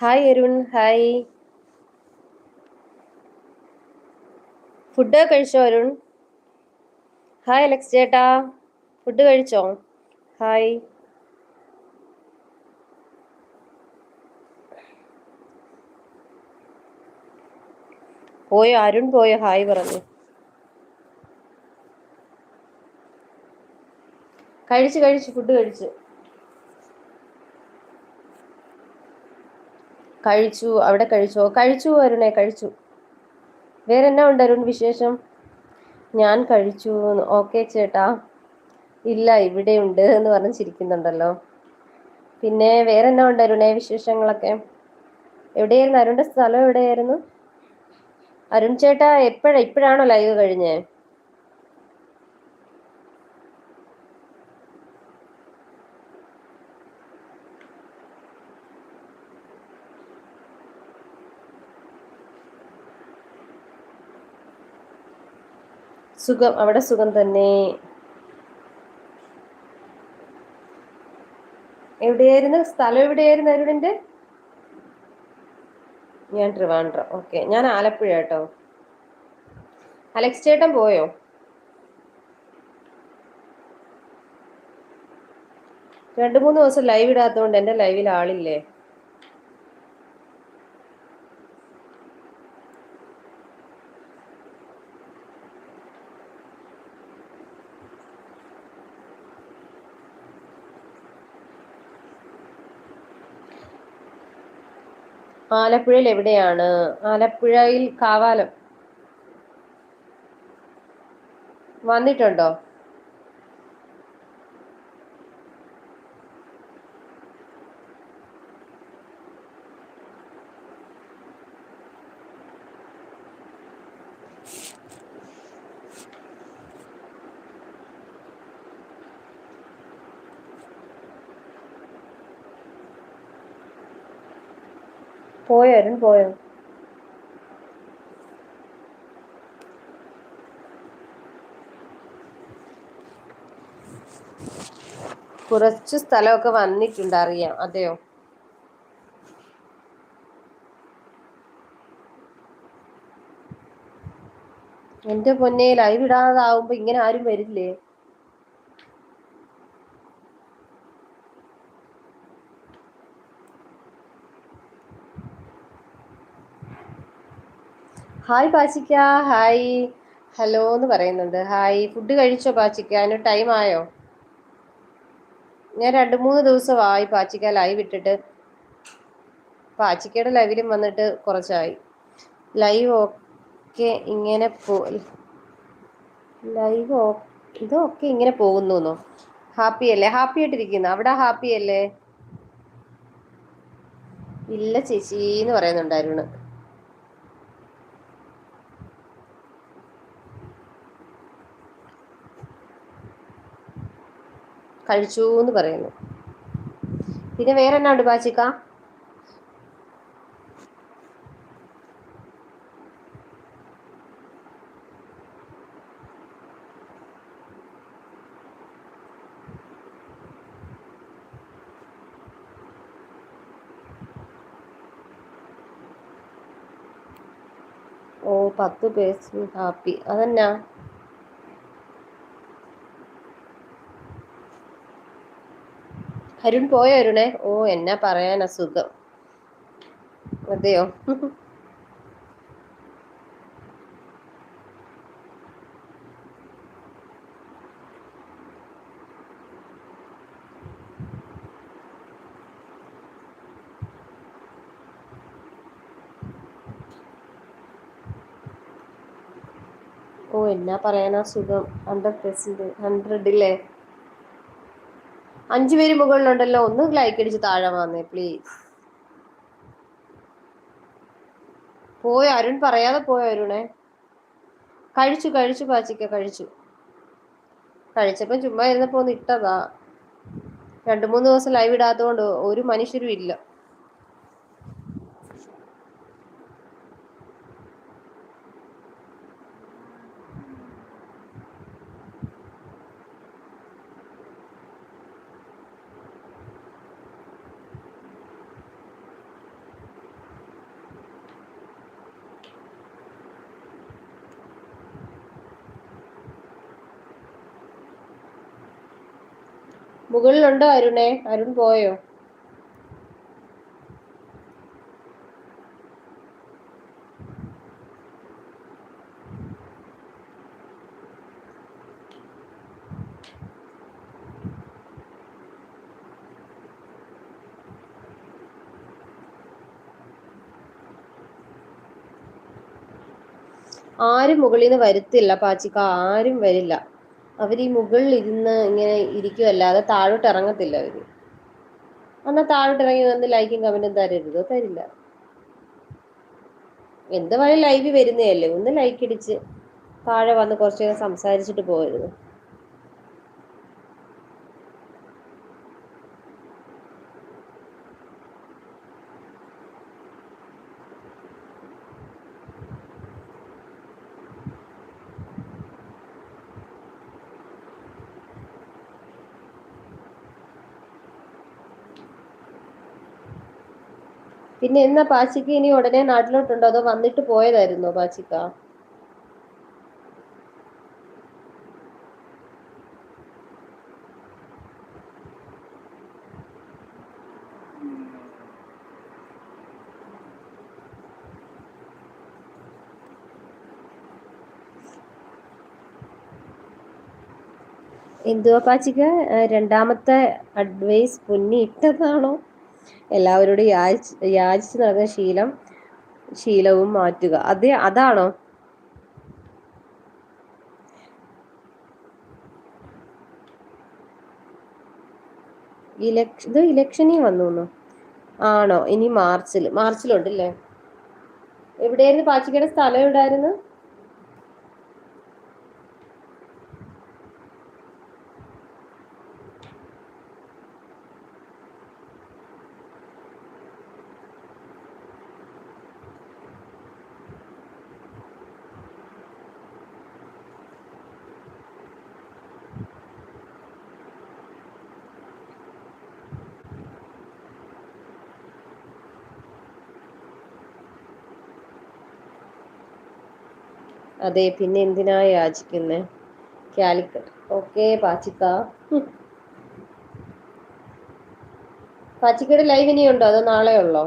Hi Arun hi food കഴിച്ചോ Arun hi Alex ചേട്ടാ. Food കഴിച്ചോ? ഹായ് പോയോ അരുൺ പോയോ? ഹായ് പറഞ്ഞു. കഴിച്ചു കഴിച്ചു ഫുഡ് കഴിച്ചു. കഴിച്ചു അവിടെ കഴിച്ചോ? കഴിച്ചു അരുണെ കഴിച്ചു. വേറെ എന്നാ ഉണ്ട് അരുൺ വിശേഷം? ഞാൻ കഴിച്ചു. ഓക്കെ ചേട്ടാ. ഇല്ല ഇവിടെ ഉണ്ട് എന്ന് പറഞ്ഞ് ചിരിക്കുന്നുണ്ടല്ലോ. പിന്നെ വേറെ എന്നാ ഉണ്ട് അരുണേ വിശേഷങ്ങളൊക്കെ? എവിടെയായിരുന്നു? അരുണിന്റെ സ്ഥലം എവിടെയായിരുന്നു? അരുൺ ചേട്ടാ എപ്പോഴാ ഇപ്പോഴാണോ ലൈവ് കഴിഞ്ഞേ? സുഖം അവിടെ സുഖം തന്നെ. എവിടെയായിരുന്നു? സ്ഥലം എവിടെയായിരുന്നു അരുണിന്റെ? ഞാൻ ട്രിവാൻഡ്രം. ഓക്കെ. ഞാൻ ആലപ്പുഴ കേട്ടോ. അലക്സ് ചേട്ടൻ പോയോ? രണ്ടു മൂന്ന് ദിവസം ലൈവ് ഇടാത്തതുകൊണ്ട് എന്റെ ലൈവിൽ ആളില്ലേ? ആലപ്പുഴയിൽ എവിടെയാണ്? ആലപ്പുഴയിൽ കാവാലം. വന്നിട്ടുണ്ടോ? പോയോ അരുൺ? പോയോ? കുറച്ച് സ്ഥലമൊക്കെ വന്നിട്ടുണ്ട് അറിയാം. അതെയോ? എന്റെ പൊന്നെ ലൈവ് ഇടാതാവുമ്പോ ഇങ്ങനെ ആരും വരില്ലേ? ഹായ് പാച്ചിക്ക. ഹായ് ഹലോ എന്ന് പറയുന്നുണ്ട്. ഹായ് ഫുഡ് കഴിച്ചോ പാച്ചിക്ക? അതിന് ടൈം ആയോ? ഞാൻ രണ്ട് മൂന്ന് ദിവസമായി പാച്ചിക്ക ലൈവ് ഇട്ടിട്ട്. പാച്ചിക്കയുടെ ലൈവിലും വന്നിട്ട് കുറച്ചായി. ലൈവ് ഒക്കെ ഇങ്ങനെ പോ ലൈവ് ഇതൊക്കെ ഇങ്ങനെ പോകുന്നു ഹാപ്പി അല്ലേ? ഹാപ്പി ആയിട്ടിരിക്കുന്നു. അവിടെ ഹാപ്പി അല്ലേ? ഇല്ല ചേച്ചി എന്ന് പറയുന്നുണ്ടായിരുന്നു. കഴിച്ചു എന്ന് പറയുന്നു. പിന്നെ വേറെ എന്നാ ഉണ്ട് ഓ പത്ത് പേഴ്സ് ഹാപ്പി. അതെന്നാ? അരുൺ പോയോ അരുണേ? ഓ എന്നാ പറയാൻ അസുഖം അതെയോ? ഓ എന്നാ പറയാനാ സുഖം. ഹൺഡ്രഡ് പെർസെന്റ് ഹൺഡ്രഡില്ലേ അഞ്ചു പേര് മുകളിലുണ്ടല്ലോ ഒന്ന് ലൈക്ക് അടിച്ച് താഴെ വന്നേ പ്ലീസ് പോയ അരുൺ പറയാതെ പോയ അരുണേ. കഴിച്ചു കഴിച്ചു പാച്ചിക്ക കഴിച്ചു. കഴിച്ചപ്പോ ചുമ്മാ ഇരുന്നപ്പോ ഒന്ന് ഇട്ടതാ. രണ്ടു മൂന്ന് ദിവസം ലൈവ് ഇടാത്തതുകൊണ്ട് ഒരു മനുഷ്യരും ഇല്ല. മുകളിലുണ്ടോ അരുണേ? അരുൺ പോയോ? ആരും മുകളിൽ നിന്ന് വരുത്തില്ല പാച്ചിക്ക. ആരും വരില്ല. അവർ ഈ മുകളിൽ ഇരുന്ന് ഇങ്ങനെ ഇരിക്കുമല്ലാതെ താഴോട്ട് ഇറങ്ങത്തില്ല അവർ. എന്നാൽ താഴോട്ട് ഇറങ്ങി വന്ന് ലൈക്കും കമന്റും തരരുതോ തരില്ല. എന്ത് വഴി ലൈവ് വരുന്നതല്ലേ? ഒന്ന് ലൈക്ക് അടിച്ച് താഴെ വന്ന് കുറച്ചു നേരം സംസാരിച്ചിട്ട് പോകരുത്. പിന്നെ എന്നാ പാച്ചിക്ക് ഇനി ഉടനെ നാട്ടിലോട്ടുണ്ടോ? അതോ വന്നിട്ട് പോയതായിരുന്നോ പാച്ചിക്ക? എന്തുവാ പാച്ചിക്ക? രണ്ടാമത്തെ അഡ്വൈസ് പൊന്നി ഇട്ടതാണോ എല്ലാവരോടും യാചിച്ച് യാചിച്ച് നടന്ന ശീലം ശീലവും മാറ്റുക. അതെ അതാണോ? ഇലക്ഷ ഇത് ഇലക്ഷനിൽ വന്നു ആണോ? ഇനി മാർച്ചിൽ മാർച്ചിലുണ്ടല്ലേ? എവിടെയായിരുന്നു? പാച്ചിക്കയുടെ സ്ഥലം എവിടെയായിരുന്നു? അതെ പിന്നെ എന്തിനാ യാചിക്കുന്നെ? കാലിക്കറ്റ്. ഓക്കെ പാച്ചിക്ക. പാച്ചിക്കയുടെ ലൈവ് ഇനിയുണ്ടോ? അതോ നാളെ ഉള്ളോ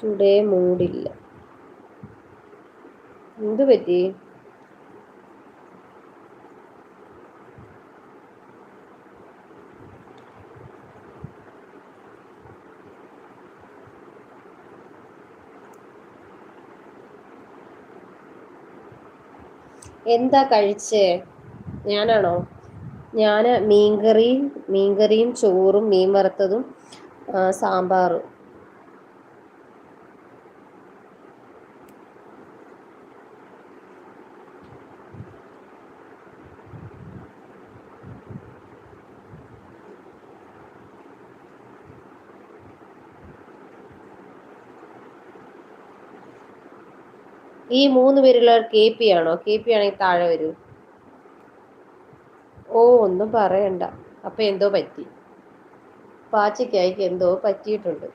ടുഡേ മൂടില്ല. എന്ത് പറ്റി? എന്താ കഴിച്ചേ? ഞാനാണോ? ഞാൻ മീൻകറിയും മീൻകറിയും ചോറും മീൻ വറുത്തതും സാമ്പാറും. ഈ മൂന്ന് പേരുള്ളവർ കെ പി ആണോ? കെ പി ആണെങ്കിൽ താഴെ വരൂ. ഓ ഒന്നും പറയണ്ട. അപ്പൊ എന്തോ പറ്റി? പാച്ചയ്ക്കായിക്ക് എന്തോ പറ്റിയിട്ടുണ്ട്.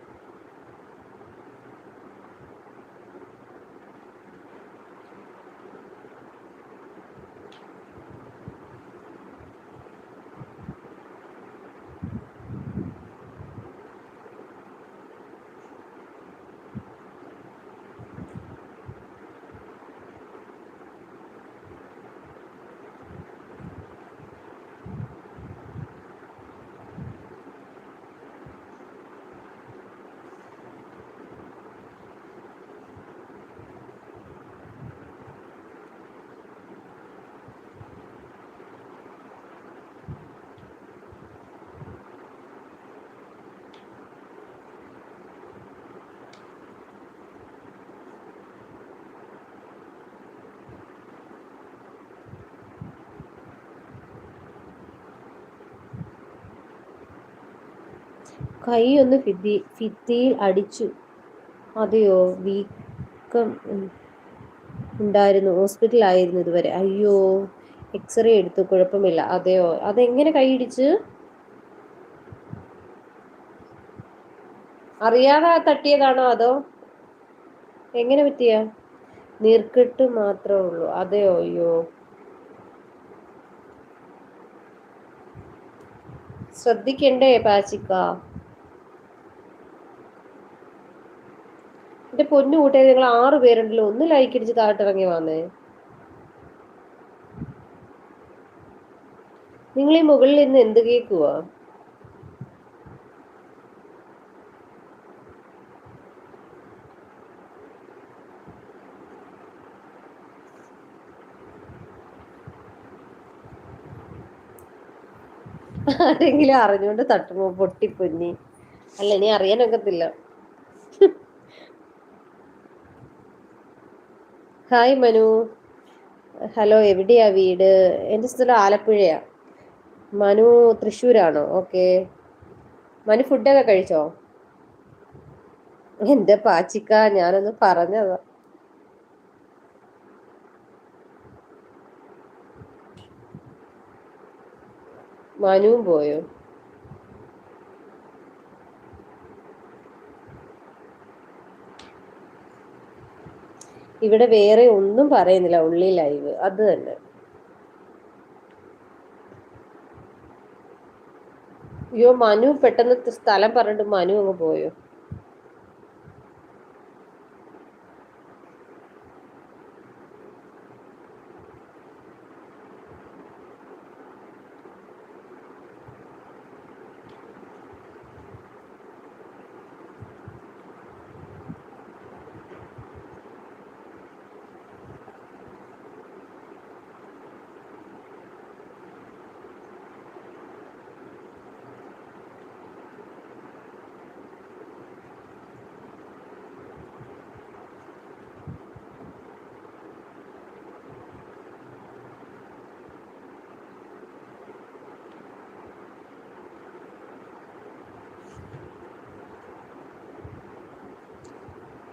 കൈ ഒന്ന് ഫിത്തി ഫിത്തിയിൽ അടിച്ചു. അതെയോ? വീക്കം ഉണ്ടായിരുന്നു. ഹോസ്പിറ്റലായിരുന്നു ഇതുവരെ. അയ്യോ എക്സ്റേ എടുത്തു. കുഴപ്പമില്ല. അതെയോ? അതെങ്ങനെ കൈയിടിച്ച്? അറിയാതെ തട്ടിയതാണോ അതോ? എങ്ങനെ പറ്റിയ? നീർക്കെട്ട് മാത്രമേ ഉള്ളൂ. അതെയോ? അയ്യോ. ശ്രദ്ധിക്കണ്ടേ പാച്ചിക്ക? എന്റെ പൊന്നു കൂട്ടിയത് നിങ്ങൾ ആറ് പേരുണ്ടല്ലോ ഒന്ന് ലൈക്ക് അടിച്ച് താഴ്ത്തിറങ്ങി വന്നേ. നിങ്ങൾ ഈ മുകളിൽ ഇന്ന് എന്ത് കേൾക്കുവാ? ആരെങ്കിലും അറിഞ്ഞുകൊണ്ട് തട്ടുമോ പൊട്ടിപ്പൊന്നി അല്ല ഇനി അറിയാനൊക്കത്തില്ല. ഹായ് മനു. ഹലോ എവിടെയാ വീട്? എന്റെ സ്ഥലം ആലപ്പുഴയാ. മനു തൃശ്ശൂരാണോ? ഓക്കെ. മനു ഫുഡൊക്കെ കഴിച്ചോ? എന്റെ പാച്ചിക്ക? ഞാനൊന്ന് പറഞ്ഞതാ. മനുവും പോയോ? ഇവിടെ വേറെ ഒന്നും പറയുന്നില്ല ഉള്ളി ലൈവ് അത് തന്നെ. അയ്യോ മനു പെട്ടെന്ന് സ്ഥലം പറഞ്ഞിട്ട് മനു അങ്ങ് പോയോ?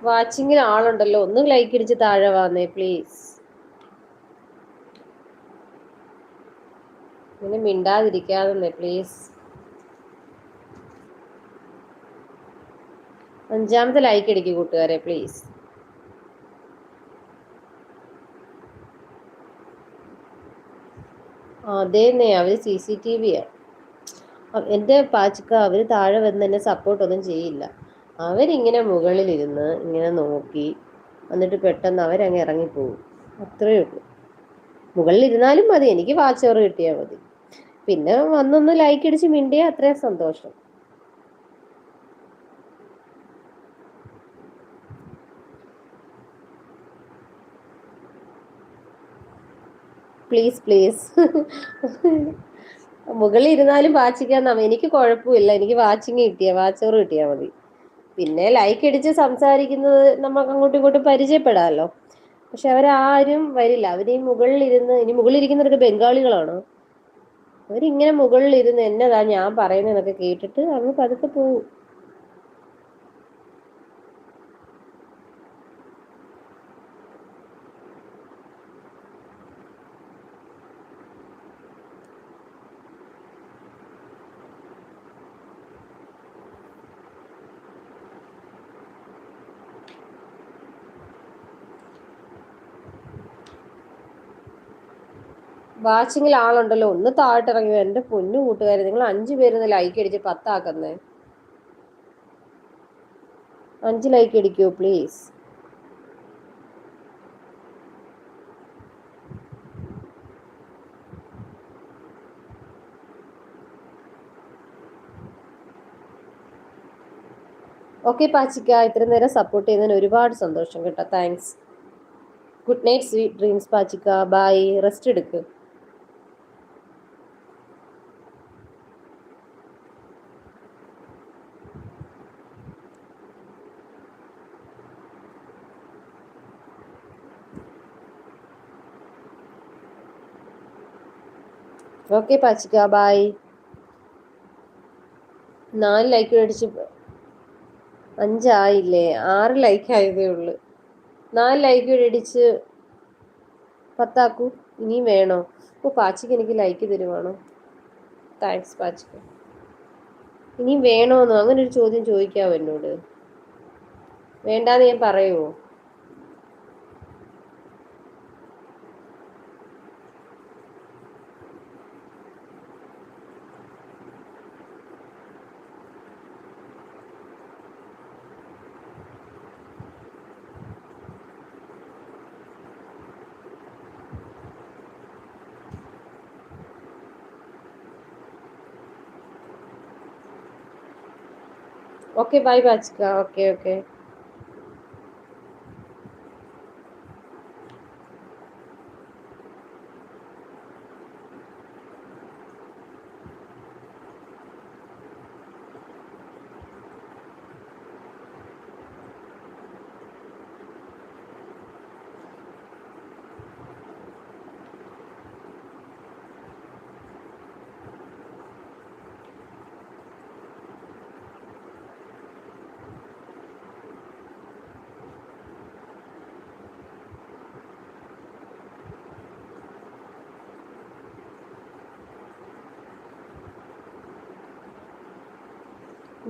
വാച്ചിങ്ങിൽ ആളുണ്ടല്ലോ ഒന്ന് ലൈക്ക് അടിച്ച് താഴെ വന്നേ പ്ലീസ് ഇങ്ങനെ മിണ്ടാതിരിക്കാതെ പ്ലീസ് അഞ്ചാമത്തെ ലൈക്ക് അടിക്കും കൂട്ടുകാരെ പ്ലീസ് അതേന്നെ അവർ സി സി ടി വിയാ എന്റെ പാച്ചക്ക അവർ താഴെ വന്ന് എന്നെ സപ്പോർട്ട് ഒന്നും ചെയ്യില്ല. അവരിങ്ങനെ മുകളിലിരുന്ന് ഇങ്ങനെ നോക്കി എന്നിട്ട് പെട്ടെന്ന് അവരങ്ങ് ഇറങ്ങിപ്പോവും അത്രയേ ഉള്ളൂ. മുകളിലിരുന്നാലും മതി. എനിക്ക് വാച്ചോറ് കിട്ടിയാൽ മതി. പിന്നെ വന്നൊന്ന് ലൈക്ക് അടിച്ച് മിണ്ടിയാൽ അത്രയും സന്തോഷം. പ്ലീസ് പ്ലീസ് മുകളിൽ ഇരുന്നാലും വാച്ചിക്കാൻ എനിക്ക് കുഴപ്പമില്ല. എനിക്ക് വാച്ചിങ് കിട്ടിയാ വാച്ചോറ് കിട്ടിയാൽ മതി. പിന്നെ ലൈക്ക് അടിച്ച് സംസാരിക്കുന്നത് നമുക്ക് അങ്ങോട്ടും ഇങ്ങോട്ടും പരിചയപ്പെടാമല്ലോ. പക്ഷെ അവരാരും വരില്ല. അവർ ഈ മുകളിലിരുന്ന് ഇനി മുകളിൽ മുകളിലിരിക്കുന്നവരൊക്കെ ബംഗാളികളാണോ? അവരിങ്ങനെ മുകളിലിരുന്ന് എന്നതാ ഞാൻ പറയുന്നതെന്നൊക്കെ കേട്ടിട്ട് അങ്ങ് പതുക്കെ പോവും. വാച്ചിങ്ങിൽ ആളുണ്ടല്ലോ ഒന്ന് താഴ്ത്തിറങ്ങി എന്റെ പൊന്നു കൂട്ടുകാരെ നിങ്ങൾ അഞ്ച് പേര് ലൈക്ക് അടിച്ച് പത്താക്കുന്നേ. അഞ്ച് ലൈക്ക് അടിക്കൂ പ്ലീസ് ഓക്കെ പാച്ചിക്ക ഇത്ര നേരം സപ്പോർട്ട് ചെയ്യുന്നതിന് ഒരുപാട് സന്തോഷം കേട്ടോ. Thanks good night sweet dreams Pachikka. Bye rest എടുക്ക്. ഓക്കെ പാച്ചിക്ക ബായ് നാല് ലൈക്ക് മേടിച്ച് അഞ്ചായില്ലേ? ആറ് ലൈക്ക് ആയതേ ഉള്ളു. നാല് ലൈക്ക് മേടിച്ച് പത്താക്കൂ? ഇനിയും വേണോ? ഓ പാച്ചിക്ക് എനിക്ക് ലൈക്ക് തരുവാണോ? താങ്ക്സ് പാച്ചിക്ക്. ഇനിയും വേണോന്നോ? അങ്ങനെ ഒരു ചോദ്യം ചോദിക്കാവോ എന്നോട്? വേണ്ടാന്ന് ഞാൻ പറയുമോ okay bye Bachikka okay okay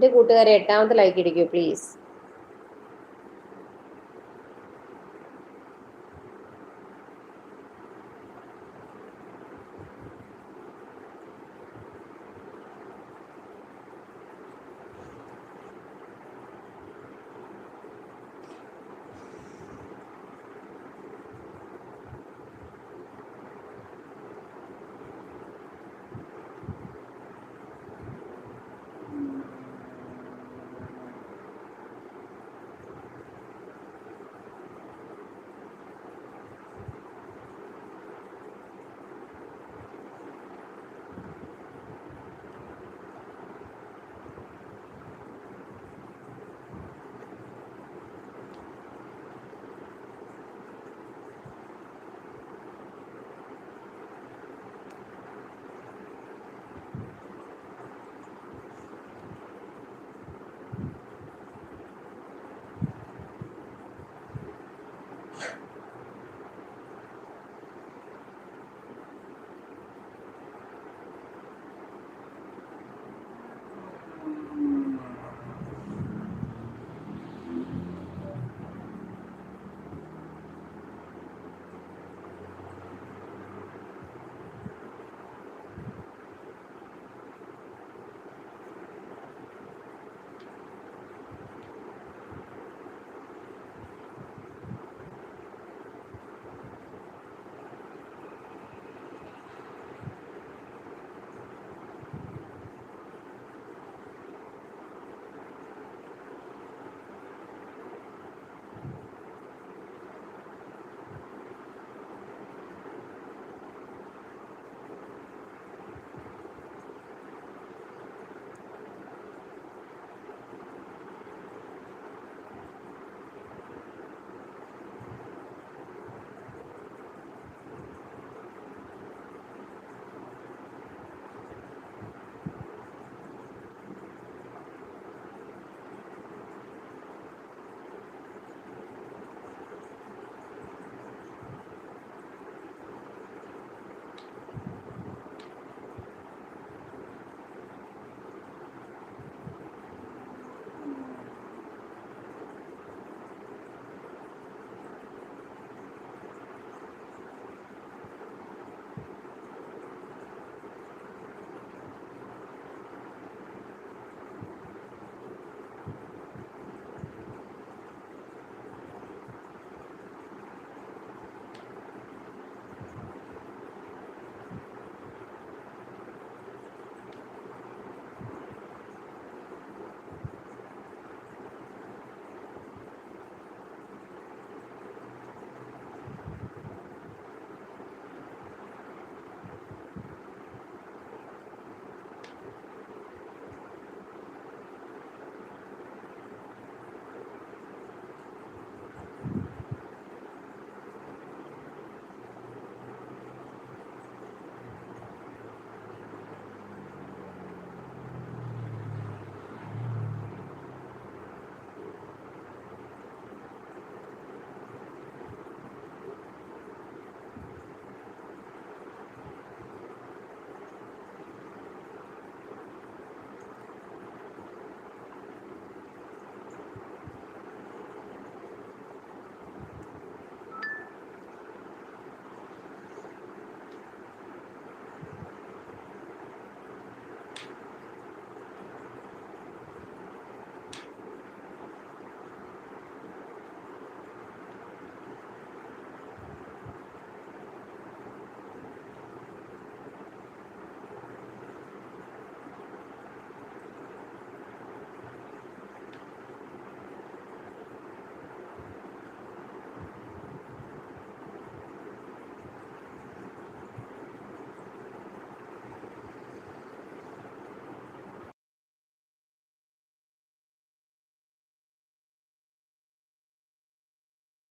എന്റെ കൂട്ടുകാരെ എട്ടാമത്തെ ലൈക്ക് ഇടിക്കൂ പ്ലീസ്